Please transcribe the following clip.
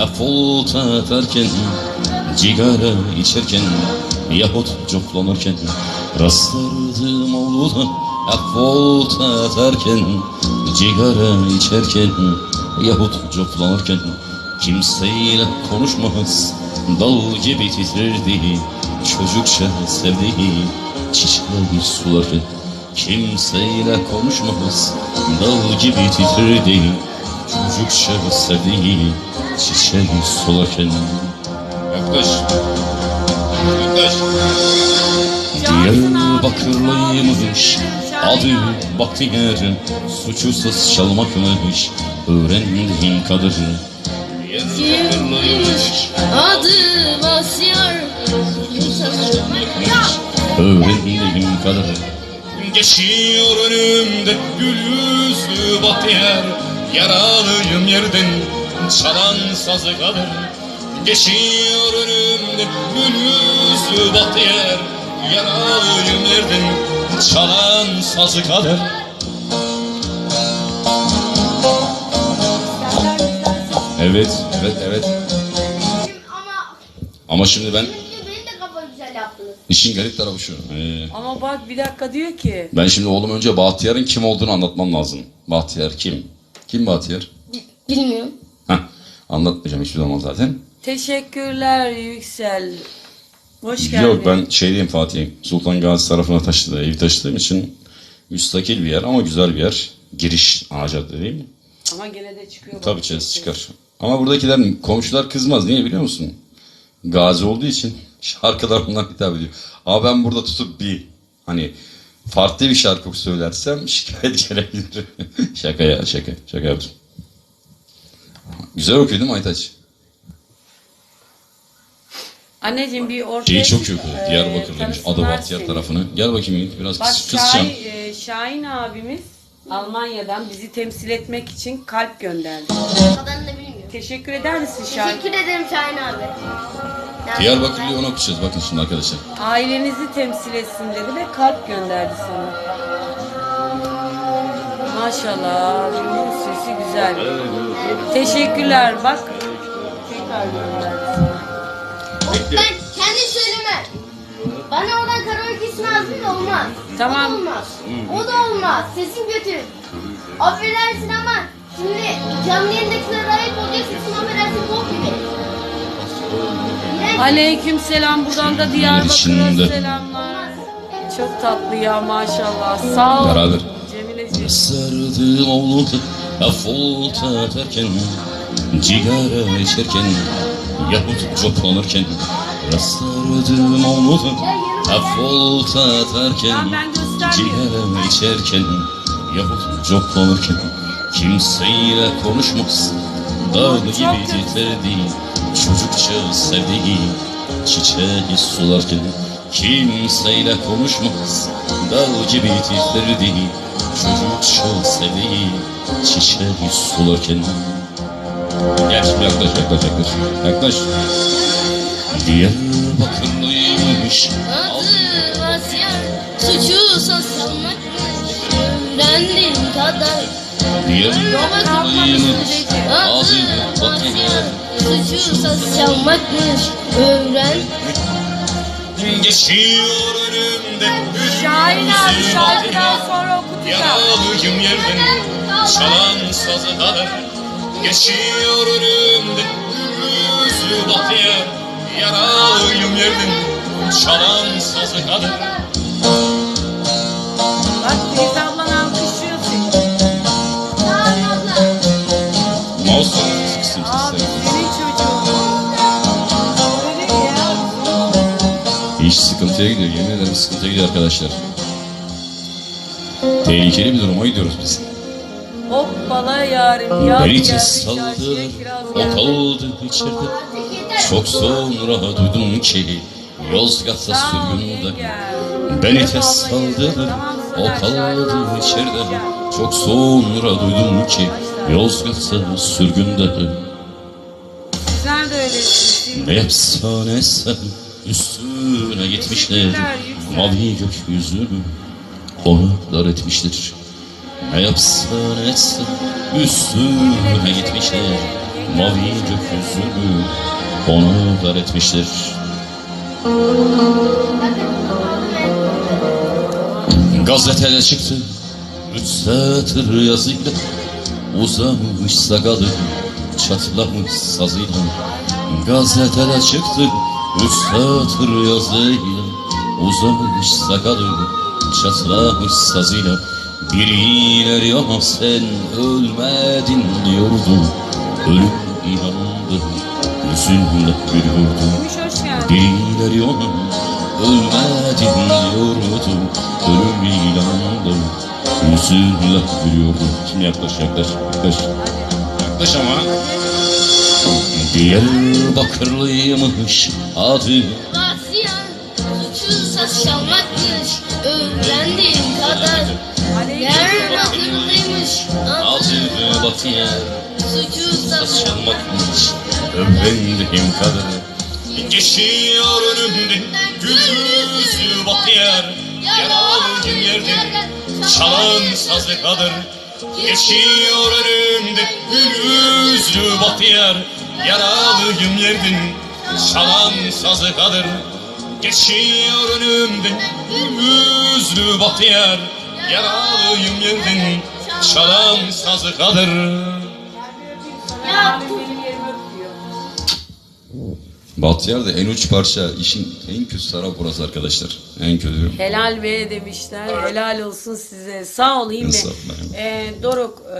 Affolta atarken Cigara içerken Yahut coplanırken Rastlardım avluda Affolta atarken Cigara içerken Yahut coplanırken Kimseyle konuşmaz. Dal gibi titrerdi Çocukça sevdiği Çiçeği sularken Kimseyle konuşmaz. Dal gibi titrerdi Çocukça sevdiği Çiçeği sularken Yaklaş. Yaklaş. Diyarbakırlıymış Adı Bahtiyar Suçsuz çalmakmış Öğrendiğim kadarı. Kimmiş adı Basyar Öğrendiğim kadarı. Geçiyor önümde gül yüzlü bahtiyar Yaralıyım yerden çalan sazı kadar Geçiyor önümde gül yüzlü bahtiyar Yaralıyım yerden çalan sazı kadar Evet, evet, evet. Ama Ama şimdi ben şimdi benim de kafa güzel yaptınız. işin garip tarafı şu. Ee, Ama bak bir dakika diyor ki. Ben şimdi oğlum önce Bahtiyar'ın kim olduğunu anlatmam lazım. Bahtiyar kim? Kim Bahtiyar? Bilmiyorum. Anlatmayacağım hiçbir zaman zaten. Teşekkürler Yüksel. Hoş geldin. Yok ben şeydeyim Fatih. Sultan Gazi tarafına taşıdı, evi taşıdığım için müstakil bir yer ama güzel bir yer. Giriş ana cadde değil mi? Ama gene de çıkıyor. Tabii içerisi çıkar. Ama buradakiler komşular kızmaz. Niye biliyor musun? Gazi olduğu için şarkılar bundan hitap ediyor. Ama ben burada tutup bir hani farklı bir şarkı söylersem şikayet gelebilir. şaka ya şaka. Şaka yaptım. Güzel okuyor değil mi Aytaç? Anneciğim bir ortaya Şeyi çok iyi okuyor. e, Diyarbakır'daymış. Adı tanısınlar Bahtiyar seni. tarafını. Gel bakayım Yiğit, biraz Bak kıs, kısacağım. Şahin, e, Şahin abimiz Almanya'dan bizi temsil etmek için kalp gönderdi. Kadarını da bilmiyorum. Teşekkür eder misin Şahin? Teşekkür ederim Şahin abi. Diyarbakırlı'yı onu okuyacağız. Bakın şimdi arkadaşlar. Ailenizi temsil etsin dedi ve kalp gönderdi sana. Maşallah sesi güzel. Teşekkürler bak. Ben kendi söylemem. Bana oradan karaoke ismi yazdım da olmaz. Tamam. O da olmaz. O da olmaz. Sesin kötü. Affedersin ama şimdi canlı yayındakiler ayıp olacak sesin affedersin bok gibi. Aleyküm selam buradan da Diyarbakır'a selamlar. Çok tatlı ya maşallah. Sağ ol. Beraber. Sardım avluda Affolta atarken Cigara içerken Yahut coplanırken Rastlardım avluda Affolta atarken. Cigara içerken Yahut coplanırken Kimseyle konuşmaz. Dağ gibi titlerdi Çocukça sevdiği Çiçeği sularken Kimseyle konuşmaz Dağ gibi titlerdi Çocukça sevdiği Çiçeği sularken Gel şimdi yaklaş yaklaş yaklaş Yaklaş Diyarbakırlıymış Adı Basyar. Suçu sosyalmakmış. Öğrendiğim kadar. Diyarbakırlıymış Adı. Bahtiyar Suçu sosyalmakmış. Öğren. Geçiyor önümde Şahin abi şarkıdan sonra okutacağım. Yaralıyım yerden çalan sazı kadar Geçiyor önümde yüzlü bahtiyar Yaralıyım yerden çalan sazı kadar sıkıntıya gidiyor. Yemin ederim sıkıntıya gidiyor arkadaşlar. Tehlikeli bir duruma gidiyoruz biz. Hoppala yarim. Yaz Beni saldı kaldı içeride. Çok sonra duydum ki. Yozgat'ta sürgünde. Beni yedim. saldı o kaldı içeride. Çok sonra duydum ki. Yozgat'ta sürgünde. Sen de öylesin. Ne efsane sen üstüne gitmişler Mavi gökyüzünü Onlar etmişler Ne yapsan etsen üstüne gitmişler Mavi gökyüzünü ona dar etmiştir. Gazetede çıktı. Üç satır yazıyla Uzamış sakalı Çatlamış sazıyla. Gazetede çıktı Üç satır yazıyla Uzamış sakalı Çatlamış sazıyla Birileri ama sen ölmedin diyordu. Ölüm inandı Yüzünle gülüyordu. Gümüş hoş geldin. Birileri ona ölmedin diyordu. Ölüm ilandı Yüzünle gülüyordu. Şimdi yaklaş yaklaş yaklaş. Yaklaş ama Diyarbakırlıymış adı Vasya, suçunsa çalmakmış, öğrendiğim kadar. Diyarbakırlıymış, Adı batıya suçunsa çalmakmış Öğrendiğim kadar. Geçiyor önümde Gündüzü batıyer Yaralıyım yerde Çalan sazı kadar. Geçiyor önümde Gündüzü batıyer Yaralıyım yerden Çalan sazı kadar Geçiyor önümde Gündüzü batıyer Yaralıyım yerden Çalan sazı kadar. Bahtiyar da en uç parça işin en kötü tarafı burası arkadaşlar. En kötü. Helal be demişler. Helal olsun size. Sağ ol İlmi. Estağfurullah. Ee, Doruk